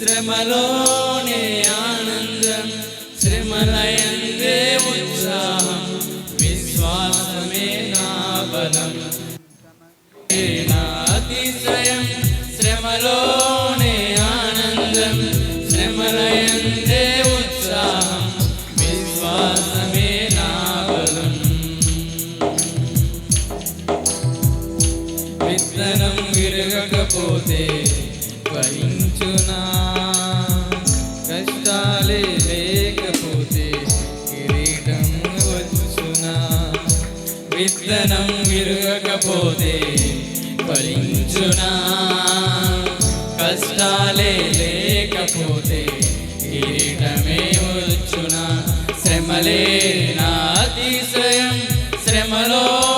ശ്രമലോനെ ആനന്ദം ശ്രമലയ విరగకపోతే ఫలించునా కష్టాలే లేకపోతే కిరీటం వచ్చునా. విత్తనం విరగకపోతే ఫలించునా. కష్టాలే లేకపోతే కిరీటమే వచ్చునా. శ్రమలే నా అతిశయం శ్రమలోనే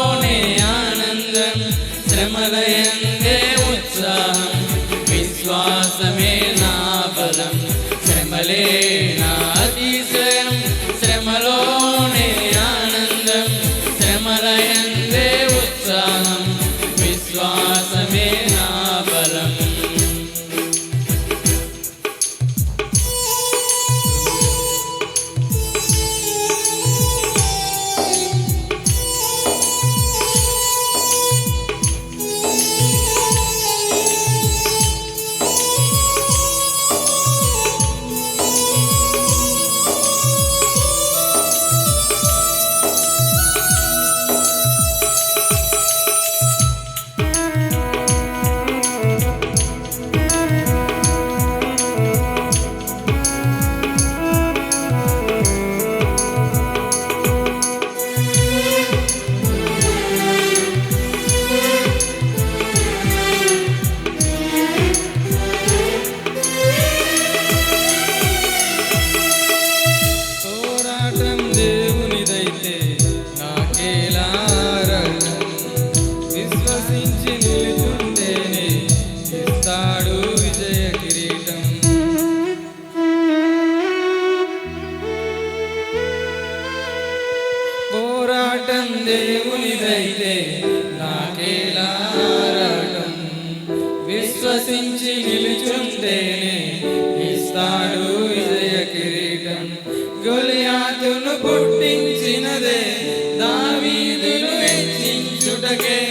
పోరాటం దేవునిదైతే నాకేలా రాటం? విశ్వసించి నిలుచుంటేనే ఇస్తాడు విజయ కిరీటం. గొలియాతును పుట్టించినదే దావీదును హెచ్చించుటకే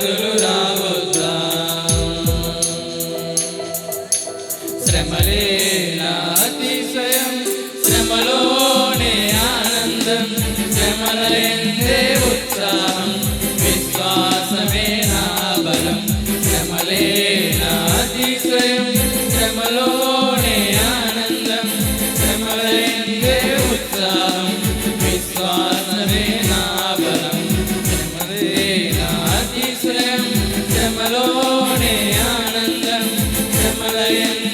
గొలియాతులు రావద్దా శ్రమలే నా శ్రమలోనే ఆనందం శ్రమలయందే ఉత్సాహం విశ్వాసమే నా బలం శ్రమలే నా శ్రమలోనే ఆనందం Malayan